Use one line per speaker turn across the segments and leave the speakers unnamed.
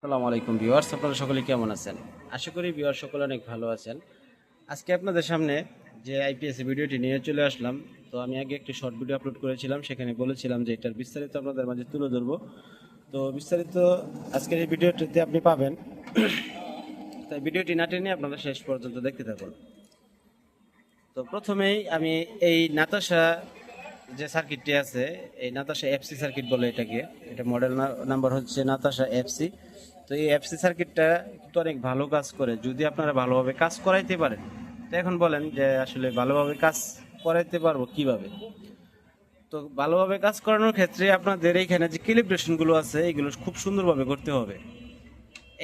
আসসালামু আলাইকুম ভিউয়ার্স, আপনারা সকলে কেমন আছেন? আশা করি ভিউয়ার সকলে অনেক ভালো আছেন। আজকে আপনাদের সামনে যে আইপিএস ভিডিওটি নিয়ে চলে আসলাম, তো আমি আগে একটি শর্ট ভিডিও আপলোড করেছিলাম, সেখানে বলেছিলাম যে এটার বিস্তারিত আপনাদের মাঝে তুলে ধরবো। তো বিস্তারিত আজকের এই ভিডিওটিতে আপনি পাবেন, তাই ভিডিওটি না টেনে আপনারা শেষ পর্যন্ত দেখতে থাকুন। তো প্রথমেই আমি এই নাতাশা যে সার্কিটটি আছে, এই নাতাশা এফসি সার্কিট বলে এটাকে, এটা মডেল নাম্বার হচ্ছে নাতাশা এফসি তো এই এফসি সার্কিটটা কিন্তু অনেক ভালো কাজ করে, যদি আপনারা ভালোভাবে কাজ করাইতে পারেন। তো এখন বলেন যে আসলে ভালোভাবে কাজ করাইতে পারব কীভাবে? তো ভালোভাবে কাজ করানোর ক্ষেত্রে আপনাদের এইখানে যে ক্যালিব্রেশনগুলো আছে, এগুলো খুব সুন্দরভাবে করতে হবে।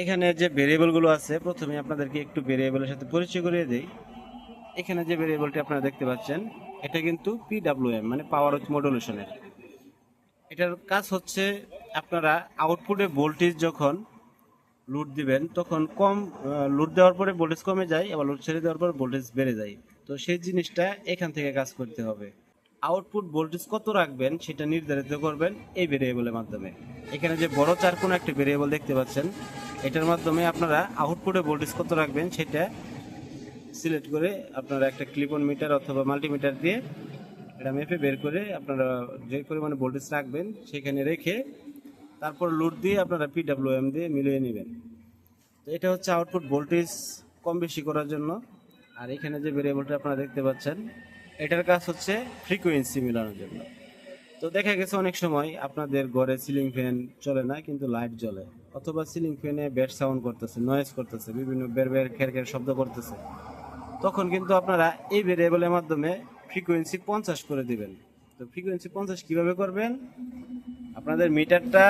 এখানে যে ভেরিয়েবলগুলো আছে, প্রথমে আপনাদেরকে একটু ভেরিয়েবলের সাথে পরিচয় করিয়ে দিই। এখানে যে ভেরিয়েবলটি আপনারা দেখতে পাচ্ছেন, এটা কিন্তু পিডাব্লিউএম মানে পাওয়ার উইথ মডুলেশনের এটার কাজ হচ্ছে আপনারা আউটপুটে ভোল্টেজ যখন লোড দিবেন, তখন কম লোড দেওয়ার পরে ভোল্টেজ কমে যায়, আবার লোড ছেড়ে দেওয়ার পরে ভোল্টেজ বেড়ে যায়। তো সেই জিনিসটা এখান থেকে কাজ করতে হবে। আউটপুট ভোল্টেজ কত রাখবেন, সেটা নির্ধারিত করবেন এই ভেরিয়েবলের মাধ্যমে। এখানে যে বড় চার কোনো একটা ভেরিয়েবল দেখতে পাচ্ছেন, এটার মাধ্যমে আপনারা আউটপুটে ভোল্টেজ কত রাখবেন, সেটা সিলেক্ট করে আপনারা একটা ক্লিপন মিটার অথবা মাল্টিমিটার দিয়ে এটা মেপে বের করে আপনারা যে পরিমাণে ভোল্টেজ রাখবেন সেখানে রেখে তারপর লোড দিয়ে আপনারা পিডাব্লিউএম দিয়ে মিলিয়ে নেবেন। তো এটা হচ্ছে আউটপুট ভোল্টেজ কম বেশি করার জন্য। আর এখানে যে ভেরিয়েবলটা আপনারা দেখতে পাচ্ছেন, এটার কাজ হচ্ছে ফ্রিকোয়েন্সি মেলানোর জন্য। তো দেখা গেছে অনেক সময় আপনাদের ঘরে সিলিং ফ্যান চলে না, কিন্তু লাইট জ্বলে। অথবা সিলিং ফ্যানে ব্যাট সাউন্ড করতেছে নয়েজ করতেছে, বিভিন্ন বের বের, খের খের শব্দ করতেছে। তখন কিন্তু আপনারা এই ভেরিয়েবলের মাধ্যমে ফ্রিকোয়েন্সি পঞ্চাশ করে দিবেন। তো ফ্রিকোয়েন্সি পঞ্চাশ কীভাবে করবেন? আপনাদের মিটারটা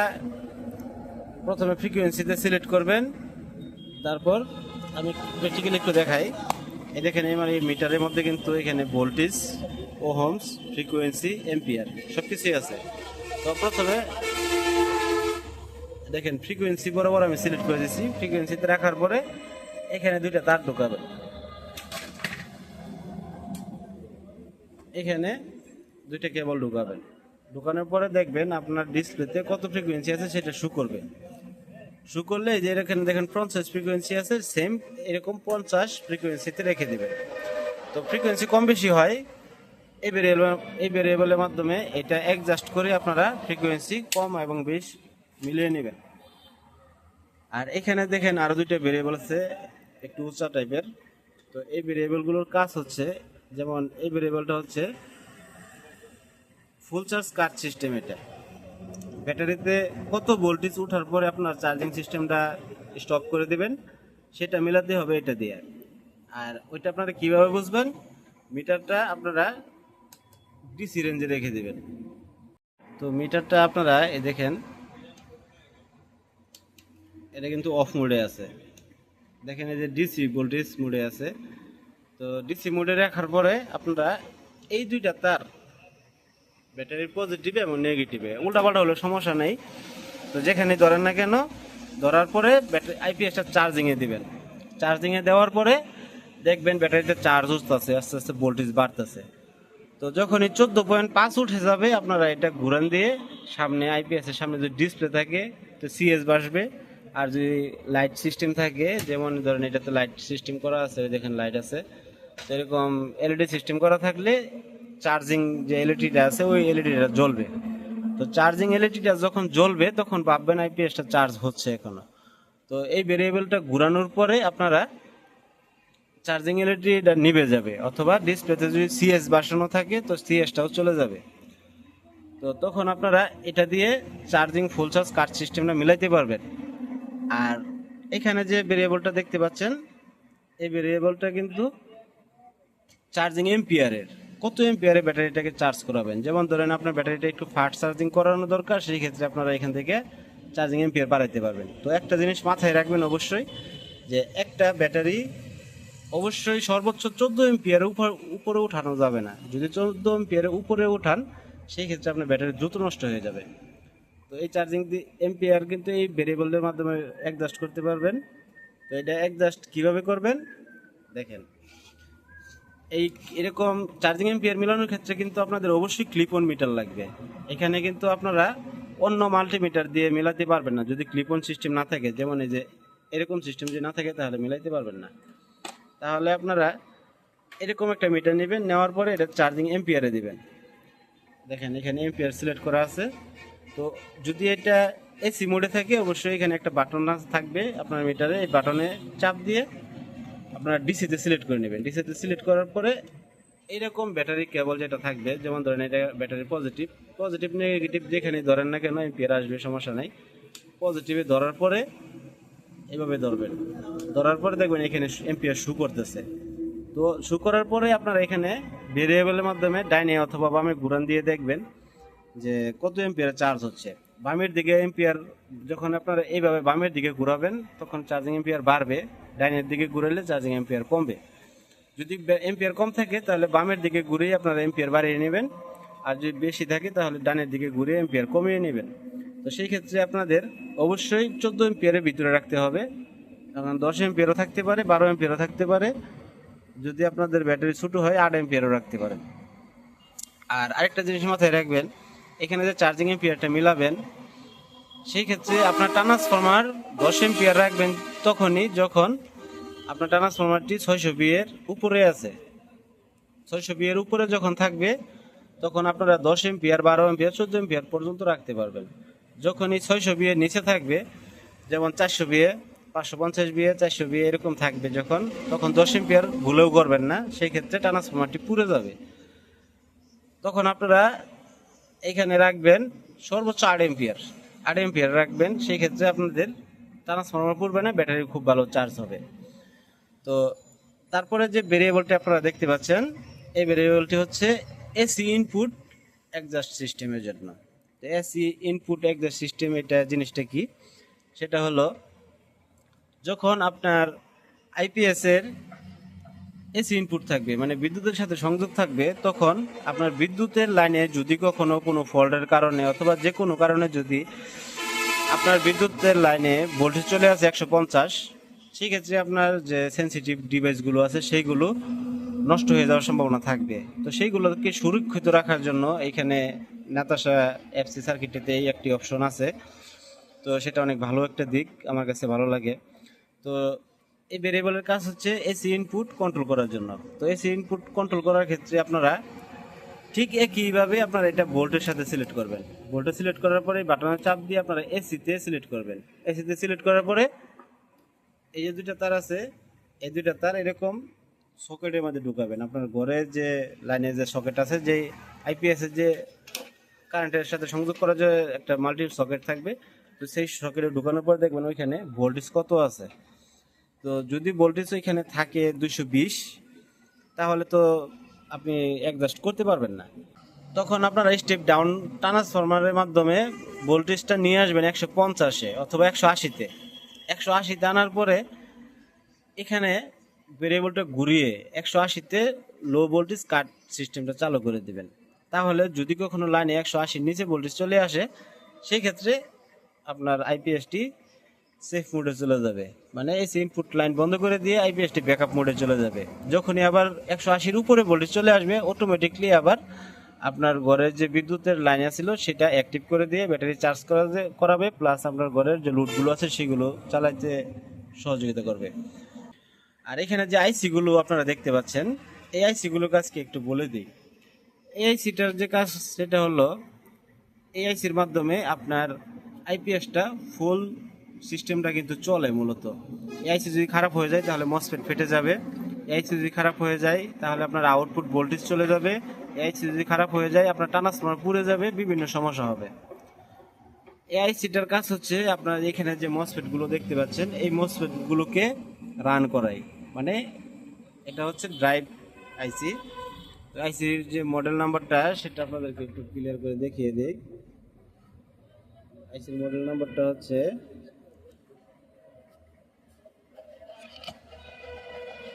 প্রথমে ফ্রিকোয়েন্সিতে সিলেক্ট করবেন। তারপর আমি প্র্যাকটিক্যালি একটু দেখাই। এই দেখেন, আমার এই মিটারের মধ্যে কিন্তু এখানে ভোল্টেজ ওহমস ফ্রিকোয়েন্সি এম্পিয়ার সব কিছুই আছে। তো প্রথমে দেখেন ফ্রিকোয়েন্সি বরাবর আমি সিলেক্ট করে দিচ্ছি ফ্রিকোয়েন্সিতে রাখার পরে এখানে দুইটা তার ঢোকাবেন। এখানে দুইটা কেবল ঢুকাবেন। ঢুকানোর পরে দেখবেন আপনার ডিসপ্লেতে কত ফ্রিকোয়েন্সি আছে সেটা শু করবে। শু করলে যে এখানে দেখেন পঞ্চাশ ফ্রিকোয়েন্সি আছে সেম এরকম পঞ্চাশ ফ্রিকোয়েন্সিতে রেখে দিবেন। তো ফ্রিকোয়েন্সি কম বেশি হয়, এই ভেরিয়েবল এই ভেরিয়েবলের মাধ্যমে এটা অ্যাডজাস্ট করে আপনারা ফ্রিকোয়েন্সি কম এবং বেশ মিলিয়ে নেবেন। আর এখানে দেখেন আরও দুইটা ভেরিয়েবল আছে, একটু উঁচা টাইপের তো এই ভেরিয়েবলগুলোর কাজ হচ্ছে যেমন এই ভেরিয়েবলটা হচ্ছে ফুল চার্জ কাট সিস্টেম এটা। ব্যাটারিতে কত ভোল্টেজ ওঠার পরে আপনার চার্জিং সিস্টেমটা স্টপ করে দেবেন, সেটা মেলাতে হবে এটা দিয়ে। আর ওইটা আপনারা কীভাবে বুঝবেন? মিটারটা আপনারা ডিসি রেঞ্জে রেখে দেবেন। তো মিটারটা আপনারা এ দেখেন, এটা কিন্তু অফ মোডে আছে। দেখেন এই যে ডিসি ভোল্টেজ মোডে আছে। তো ডিসি মোডে রাখার পরে আপনারা এই দুইটা তার ব্যাটারির পজিটিভে এবং নেগেটিভে উল্টাপাল্টা হলে সমস্যা নেই। তো যেখানে ধরেন না কেন, ধরার পরে ব্যাটারি আইপিএসটা চার্জিংয়ে দিবেন। চার্জিংয়ে দেওয়ার পরে দেখবেন ব্যাটারিতে চার্জ হচ্ছে আস্তে আস্তে ভোল্টেজ বাড়তেছে। তো যখনই চোদ্দ পয়েন্ট পাঁচ উঠে যাবে, আপনারা এটা ঘুরান দিয়ে সামনে আইপিএসের সামনে যদি ডিসপ্লে থাকে, তো সিএস বাসবে আর যদি লাইট সিস্টেম থাকে, যেমন ধরেন এটাতে লাইট সিস্টেম করা আছে, দেখেন লাইট আছে। এরকম এলইডি সিস্টেম করা থাকলে চার্জিং যে এলইডিটা আছে, ওই এলইডিটা জ্বলবে। তো চার্জিং এলইডিটা যখন জ্বলবে, তখন ভাববেন আইপিএসটা চার্জ হচ্ছে এখনও। তো এই ভেরিয়েবলটা ঘুরানোর পরে আপনারা চার্জিং এলইডিটা নিভে যাবে, অথবা ডিসপ্লেতে যদি সিএস বাসানো থাকে, তো সিএসটাও চলে যাবে। তো তখন আপনারা এটা দিয়ে চার্জিং ফুল চার্জ কাট সিস্টেমটা মিলাইতে পারবেন। আর এখানে যে ভেরিয়েবলটা দেখতে পাচ্ছেন, এই ভেরিয়েবলটা কিন্তু চার্জিং এম্পিয়ারের কত এম্পিয়ারে ব্যাটারিটাকে চার্জ করাবেন? যেমন ধরেন আপনার ব্যাটারিটা একটু ফাস্ট চার্জিং করানো দরকার, সেই ক্ষেত্রে আপনারা এখান থেকে চার্জিং এম্পিয়ার বাড়াইতে পারবেন। তো একটা জিনিস মাথায় রাখবেন অবশ্যই, যে একটা ব্যাটারি অবশ্যই সর্বোচ্চ চোদ্দ এম্পিয়ারের উপর, উপরে উঠানো যাবে না। যদি চোদ্দ এম্পিয়ারের উপরে উঠান, সেই ক্ষেত্রে আপনার ব্যাটারি দ্রুত নষ্ট হয়ে যাবে। তো এই চার্জিং এম্পিয়ার কিন্তু এই ভেরিয়েবলের মাধ্যমে অ্যাডজাস্ট করতে পারবেন। তো এটা অ্যাডজাস্ট কীভাবে করবেন? দেখেন। এই এরকম চার্জিং এম্পিয়ার মেলানোর ক্ষেত্রে কিন্তু আপনাদের অবশ্যই ক্লিপ অন মিটার লাগবে। এখানে কিন্তু আপনারা অন্য মাল্টিমিটার দিয়ে মিলাতে পারবেন না। যদি ক্লিপন সিস্টেম না থাকে, যেমন এই যে এরকম সিস্টেম যদি না থাকে, তাহলে মিলাইতে পারবেন না। তাহলে আপনারা এরকম একটা মিটার নেবেন, নেওয়ার পরে এটা চার্জিং এম্পিয়ারে দিবেন। দেখেন, এখানে এম্পিয়ার সিলেক্ট করা আছে। তো যদি এটা এসি মোডে থাকে, অবশ্যই এখানে একটা বাটন থাকবে আপনার মিটারে এই বাটনে চাপ দিয়ে আপনারা ডিসিতে সিলেক্ট করে নেবেন। ডিসিতে সিলেক্ট করার পরে এইরকম ব্যাটারি কেবল যেটা থাকবে, যেমন ধরেন এটা ব্যাটারি পজিটিভ পজিটিভ নেগেটিভ যেখানে ধরেন না কেন এম্পিয়ার আসবে, সমস্যা নাই। পজিটিভে ধরার পরে এভাবে ধরবেন। ধরার পরে দেখবেন এখানে এম্পিয়ার শু করতেছে। তো শু করার পরে আপনারা এখানে ভেরিয়েবলের মাধ্যমে ডাইনে অথবা বামে ঘুরান দিয়ে দেখবেন যে কত এম্পিয়ার চার্জ হচ্ছে। বামের দিকে এম্পিয়ার যখন আপনারা এইভাবে বামের দিকে ঘুরাবেন, তখন চার্জিং এম্পিয়ার বাড়বে, ডাইনের দিকে ঘুরালে চার্জিং এম্পিয়ার কমবে। যদি এম্পিয়ার কম থাকে, তাহলে বামের দিকে ঘুরেই আপনারা এম্পিয়ার বাড়িয়ে নেবেন। আর যদি বেশি থাকে, তাহলে ডানের দিকে ঘুরে এম্পিয়ার কমিয়ে নেবেন। তো সেই ক্ষেত্রে আপনাদের অবশ্যই চোদ্দ এম্পিয়ারের ভিতরে রাখতে হবে। কারণ দশ এম্পিয়ারও থাকতে পারে, বারো এম্পিয়ারও থাকতে পারে। যদি আপনাদের ব্যাটারি ছোটো হয়, আট এম্পিয়ারও রাখতে পারেন। আর আরেকটা জিনিস মাথায় রাখবেন এখানে যে চার্জিং এম্পিয়ারটা মিলাবেন, সেই ক্ষেত্রে আপনার ট্রান্সফরমার দশ এম্পিয়ার রাখবেন তখনই যখন আপনার ট্রান্সফরমারটি ছয়শো বিয়ের উপরে আছে। ছয়শো বিয়ের উপরে যখন থাকবে, তখন আপনারা দশ এম্পিয়ার বারো এম্পিয়ার চোদ্দ এম্পিয়ার পর্যন্ত রাখতে পারবেন। যখন এই ছয়শো বিয়ের নিচে থাকবে, যেমন চারশো বিয়ে, পাঁচশো পঞ্চাশ বিয়ে, চারশো বিয়ে এরকম থাকবে যখন, তখন দশ এম্পিয়ার ভুলেও করবেন না, সেই ক্ষেত্রে ট্রান্সফরমারটি পুড়ে যাবে। তখন আপনারা এখানে রাখবেন সর্বোচ্চ আট এম্পিয়ার আট এম্পিয়ার রাখবেন সেই ক্ষেত্রে আপনাদের ট্রান্সফরমার পড়বে না, ব্যাটারি খুব ভালো চার্জ হবে। তো তারপরে যে ভেরিয়েবলটি আপনারা দেখতে পাচ্ছেন, এই ভেরিয়েবলটি হচ্ছে এসি ইনপুট অ্যাডজাস্ট সিস্টেমের জন্য। তো এসি ইনপুট অ্যাডজাস্ট সিস্টেম এটা জিনিসটা কি? সেটা হলো, যখন আপনার আইপিএস এর এসি ইনপুট থাকবে মানে বিদ্যুতের সাথে সংযোগ থাকবে, তখন আপনার বিদ্যুতের লাইনে যদি কখনো কোনো ফল্টের কারণে অথবা যে কোনো কারণে যদি আপনার বিদ্যুতের লাইনে ভোল্টেজ চলে আসে একশো পঞ্চাশ, সেক্ষেত্রে আপনার যে সেন্সিটিভ ডিভাইসগুলো আছে সেইগুলো নষ্ট হয়ে যাওয়ার সম্ভাবনা থাকবে। তো সেইগুলোকে সুরক্ষিত রাখার জন্য এখানে নাতাশা এফসি সার্কিটেতে এই একটি অপশন আছে। তো সেটা অনেক ভালো একটা দিক, আমার কাছে ভালো লাগে। তো এই ভেরিয়েবলের কাজ হচ্ছে এসি ইনপুট কন্ট্রোল করার জন্য। তো এসি ইনপুট কন্ট্রোল করার ক্ষেত্রে আপনারা ঠিক একইভাবে আপনারা এটা ভোল্টের সাথে সিলেক্ট করবেন। ভোল্টে সিলেক্ট করার পরে বাটনের চাপ দিয়ে আপনারা এসিতে সিলেক্ট করবেন। এসিতে সিলেক্ট করার পরে এই যে দুইটা তার আছে, এই দুইটা তার এরকম সকেটের মধ্যে ঢুকাবেন। আপনার ঘরে যে লাইনে যে সকেট আছে, যে আইপিএসের যে কারেন্টের সাথে সংযোগ করা যে একটা মাল্টি সকেট থাকবে, তো সেই সকেটে ঢুকানোর পর দেখবেন ওইখানে ভোল্টেজ কত আছে? তো যদি ভোল্টেজ ওইখানে থাকে দুশো বিশ, তাহলে তো আপনি অ্যাডজাস্ট করতে পারবেন না। তখন আপনারা স্টেপ ডাউন ট্রান্সফরমারের মাধ্যমে ভোল্টেজটা নিয়ে আসবেন একশো পঞ্চাশে অথবা একশো আশিতে। একশো আশিতে আনার পরে এখানে ভেরিয়েবলটা ঘুরিয়ে একশো আশিতে লো ভোল্টেজ কাট সিস্টেমটা চালু করে দেবেন। তাহলে যদি কখনো লাইনে একশো আশির নিচে ভোল্টেজ চলে আসে সেই ক্ষেত্রে আপনার আইপিএসটি সেফ মোডে চলে যাবে। মানে এই ইনপুট লাইন বন্ধ করে দিয়ে আইপিএসটি ব্যাকআপ মোডে চলে যাবে। যখনই আবার একশো আশির উপরে ভোল্টেজ চলে আসবে অটোমেটিকলি আবার আপনার ঘরের যে বিদ্যুতের লাইন ছিল সেটা অ্যাক্টিভ করে দিয়ে ব্যাটারি চার্জ করা করাবে প্লাস আপনার ঘরের যে লুটগুলো আছে, সেগুলো চালাইতে সহযোগিতা করবে। আর এখানে যে আইসিগুলো আপনারা দেখতে পাচ্ছেন, এই আইসিগুলোর কাজকে একটু বলে দিই। এই আইসিটার যে কাজ, সেটা হলো, এই আইসির মাধ্যমে আপনার আইপিএসটা ফুল সিস্টেমটা কিন্তু চলে মূলত। এআইসি যদি খারাপ হয়ে যায়, তাহলে মসফেট ফেটে যাবে। এআইসি যদি খারাপ হয়ে যায়, তাহলে আপনার আউটপুট ভোল্টেজ চলে যাবে। এআইসি যদি খারাপ হয়ে যায়, আপনার ট্রান্সফর্মার পুড়ে যাবে, বিভিন্ন সমস্যা হবে। এআইসিটার কাজ হচ্ছে, আপনার এখানে যে মসফেটগুলো দেখতে পাচ্ছেন, এই মসফেট গুলোকে রান করাই। মানে এটা হচ্ছে ড্রাইভ আইসি আইসির যে মডেল নাম্বারটা সেটা আপনাদেরকে একটু ক্লিয়ার করে দেখিয়ে দিই। আইসির মডেল নাম্বারটা হচ্ছে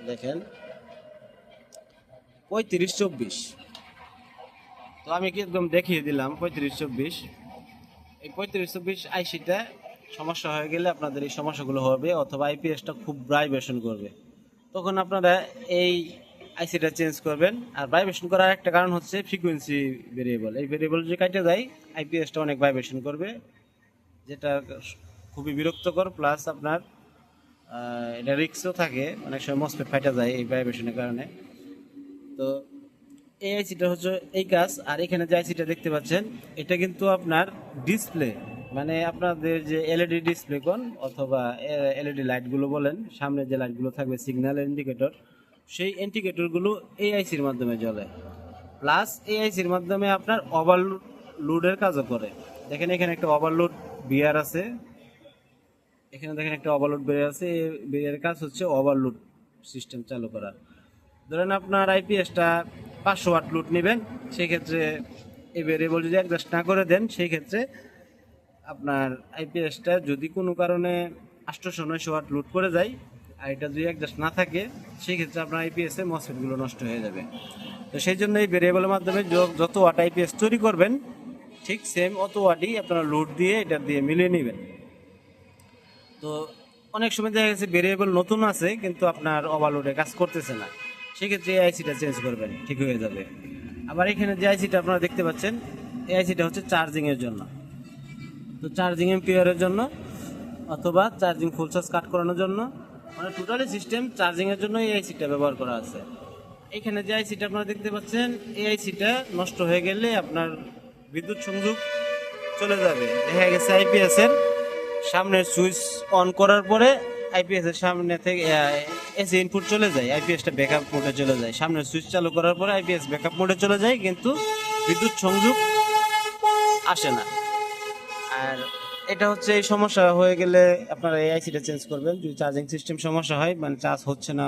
দেখেন। পঁয়ত্রিশ, চব্বিশ। তো আমি কি একদম দেখিয়ে দিলাম, পঁয়ত্রিশ, চব্বিশ। এই পঁয়ত্রিশ, চব্বিশ আইসিটা সমস্যা হয়ে গেলে আপনাদের এই সমস্যাগুলো হবে, অথবা আইপিএসটা খুব ভাইব্রেশন করবে। তখন আপনারা এই আইসিটা চেঞ্জ করবেন। আর ভাইব্রেশন করার একটা কারণ হচ্ছে ফ্রিকোয়েন্সি ভেরিয়েবল। এই ভেরিয়েবল যে কাটে যায়, আইপিএসটা অনেক ভাইব্রেশন করবে, যেটা খুবই বিরক্তকর, প্লাস আপনার এটা রিক্সও থাকে। অনেক সময় মসপেট ফাইটা যায় এই ভাইব্রেশনের কারণে। তো এই আইসিটা হচ্ছে এই কাজ। আর এখানে যে আইসিটা দেখতে পাচ্ছেন, এটা কিন্তু আপনার ডিসপ্লে মানে আপনাদের যে এলইডি ডিসপ্লে কোন অথবা এলইডি লাইটগুলো বলেন, সামনে যে লাইটগুলো থাকবে সিগন্যাল ইন্ডিকেটর সেই ইন্ডিকেটরগুলো এই আইসির মাধ্যমে জ্বলে। প্লাস এই আইসির মাধ্যমে আপনার ওভারলোডের কাজও করে। দেখেন এখানে একটা ওভারলোড বিয়ার আছে। এখানে দেখেন একটা ওভারলোড বেরিয়ে আছে। এই বেরিয়ার কাজ হচ্ছে ওভারলোড সিস্টেম চালু করা। ধরেন আপনার আইপিএসটা পাঁচশো ওয়াট লুট নেবেন সেই ক্ষেত্রে এই ভেরিয়েবল যদি অ্যাডজাস্ট না করে দেন সেই ক্ষেত্রে আপনার আইপিএসটা যদি কোনো কারণে আটশোশো, নয়শো ওয়াট লুট করে যায়, আর এটা যদি অ্যাডজাস্ট না থাকে সেই ক্ষেত্রে আপনার আইপিএস এর মসফেটগুলো নষ্ট হয়ে যাবে। তো সেই জন্য এই ভেরিয়েবলের মাধ্যমে যত ওয়াট আইপিএস তৈরি করবেন, ঠিক সেম অত ওয়াটই আপনারা লোড দিয়ে এটা দিয়ে মিলিয়ে নেবেন। তো অনেক সময় দেখা গেছে ভেরিয়েবল নতুন আছে, কিন্তু আপনার ওভারলোডে কাজ করতেছে না। সেক্ষেত্রে এই আইসিটা চেঞ্জ করবেন, ঠিক হয়ে যাবে। আবার এখানে যে আইসিটা আপনারা দেখতে পাচ্ছেন এই আইসিটা হচ্ছে চার্জিংয়ের জন্য। তো চার্জিং এম্পিয়ারের জন্য, অথবা চার্জিং ফুল চার্জ কাট করানোর জন্য মানে টোটালি সিস্টেম চার্জিংয়ের জন্য এই আইসিটা ব্যবহার করা আছে। এখানে যে আইসিটা আপনারা দেখতে পাচ্ছেন এই আইসিটা নষ্ট হয়ে গেলে আপনার বিদ্যুৎ সংযোগ চলে যাবে। দেখা গেছে আইপিএস এর। সামনের সুইচ অন করার পরে আইপিএস এর সামনে থেকে এসি ইনপুট চলে যায় আইপিএসটা ব্যাকআপ মোডে চলে যায়। সামনের সুইচ চালু করার পরে আইপিএস ব্যাকআপ মোডে চলে যায়, কিন্তু বিদ্যুৎ সংযোগ আসে না। আর এটা হচ্ছে এই সমস্যা হয়ে গেলে আপনারা এই আইসিটা চেঞ্জ করবেন। যদি চার্জিং সিস্টেম সমস্যা হয় মানে চার্জ হচ্ছে না,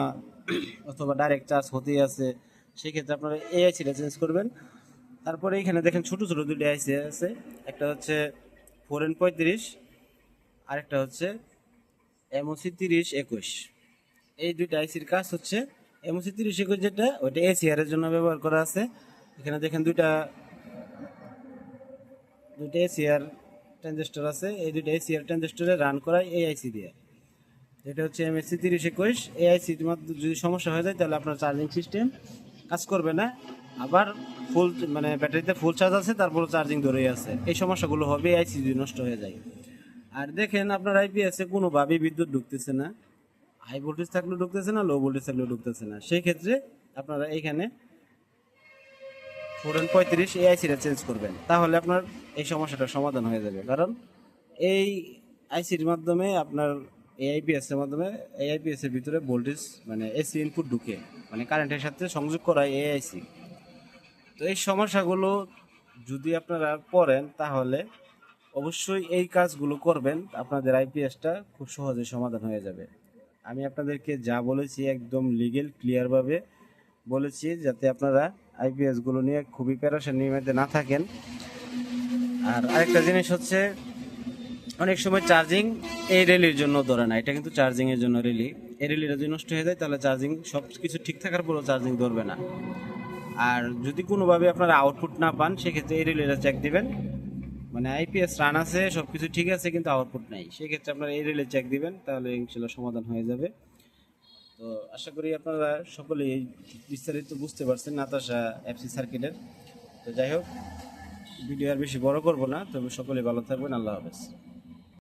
অথবা ডাইরেক্ট চার্জ হতেই আছে, সেক্ষেত্রে আপনারা এই আইসিটা চেঞ্জ করবেন। তারপরে এখানে দেখেন ছোট ছোট দুটি আইসি আছে। একটা হচ্ছে ফোর এন পঁয়ত্রিশ আরেকটা হচ্ছে এমওসি তিরিশ একুশ। এই দুইটা আইসির কাজ হচ্ছে এমওসি তিরিশ একুশ যেটা, ওইটা এসিআর এর জন্য ব্যবহার করা আছে। এখানে দেখেন দুইটা দুইটা এসিআর ট্রানজিস্টর আছে। এই দুইটা এসিআর ট্রানজিস্টরে রান করা এই আইসি দিয়ে। এটা হচ্ছে এমএসসি তিরিশ একুশ। আইসির মাধ্যমে যদি সমস্যা হয়ে যায়, তাহলে আপনার চার্জিং সিস্টেম কাজ করবে না। আবার ফুল মানে ব্যাটারিতে ফুল চার্জ আছে তারপর চার্জিং ধরেই আছে। এই সমস্যাগুলো হবে, এই আইসি যদি নষ্ট হয়ে যায়। আর দেখেন আপনার আইপিএসে কোনোভাবেই বিদ্যুৎ ঢুকতেছে না। হাই ভোল্টেজ থাকলেও ঢুকতেছে না লো ভোল্টেজ থাকলেও ঢুকতেছে না। সেই ক্ষেত্রে আপনারা এইখানে ফোর পঁয়ত্রিশ এই আইসিটা চেঞ্জ করবেন। তাহলে আপনার এই সমস্যাটার সমাধান হয়ে যাবে। কারণ এই আইসির মাধ্যমে আপনার এই আইপিএস এর মাধ্যমে এই আইপিএস এর ভিতরে ভোল্টেজ মানে এসি ইনপুট ঢুকে মানে কারেন্টের সাথে সংযোগ করা এই আইসি তো এই সমস্যাগুলো যদি আপনারা করেন, তাহলে অবশ্যই এই কাজগুলো করবেন, আপনাদের আইপিএসটা খুব সহজে সমাধান হয়ে যাবে। আমি আপনাদেরকে যা বলেছি একদম লিগেল ক্লিয়ারভাবে বলেছি, যাতে আপনারা আইপিএসগুলো নিয়ে খুবই প্যারাশান নিয়মিতে না থাকেন। আর আরেকটা জিনিস হচ্ছে, অনেক সময় চার্জিং এই রেলির জন্য ধরে না, এটা কিন্তু চার্জিংয়ের জন্য রেলি এই রেলিটা যদি নষ্ট হয়ে যায়, তাহলে চার্জিং সব কিছু ঠিক থাকার পরেও চার্জিং ধরবে না। আর যদি কোনোভাবে আপনারা আউটপুট না পান, সেক্ষেত্রে এই রিলেটা চেক দিবেন। মানে আইপিএস রান আছে সব কিছু ঠিক আছে, কিন্তু আউটপুট নাই। সেক্ষেত্রে আপনারা এই রিলে চেক দিবেন, তাহলে ইনশাল্লাহ সমাধান হয়ে যাবে। তো আশা করি আপনারা সকলে এই বিস্তারিত বুঝতে পারছেন নাতাশা এফসি সার্কিটের তো যাই হোক ভিডিও আর বেশি বড় করব না, তবে সকলে ভালো থাকবেন, আল্লাহ হাফেজ।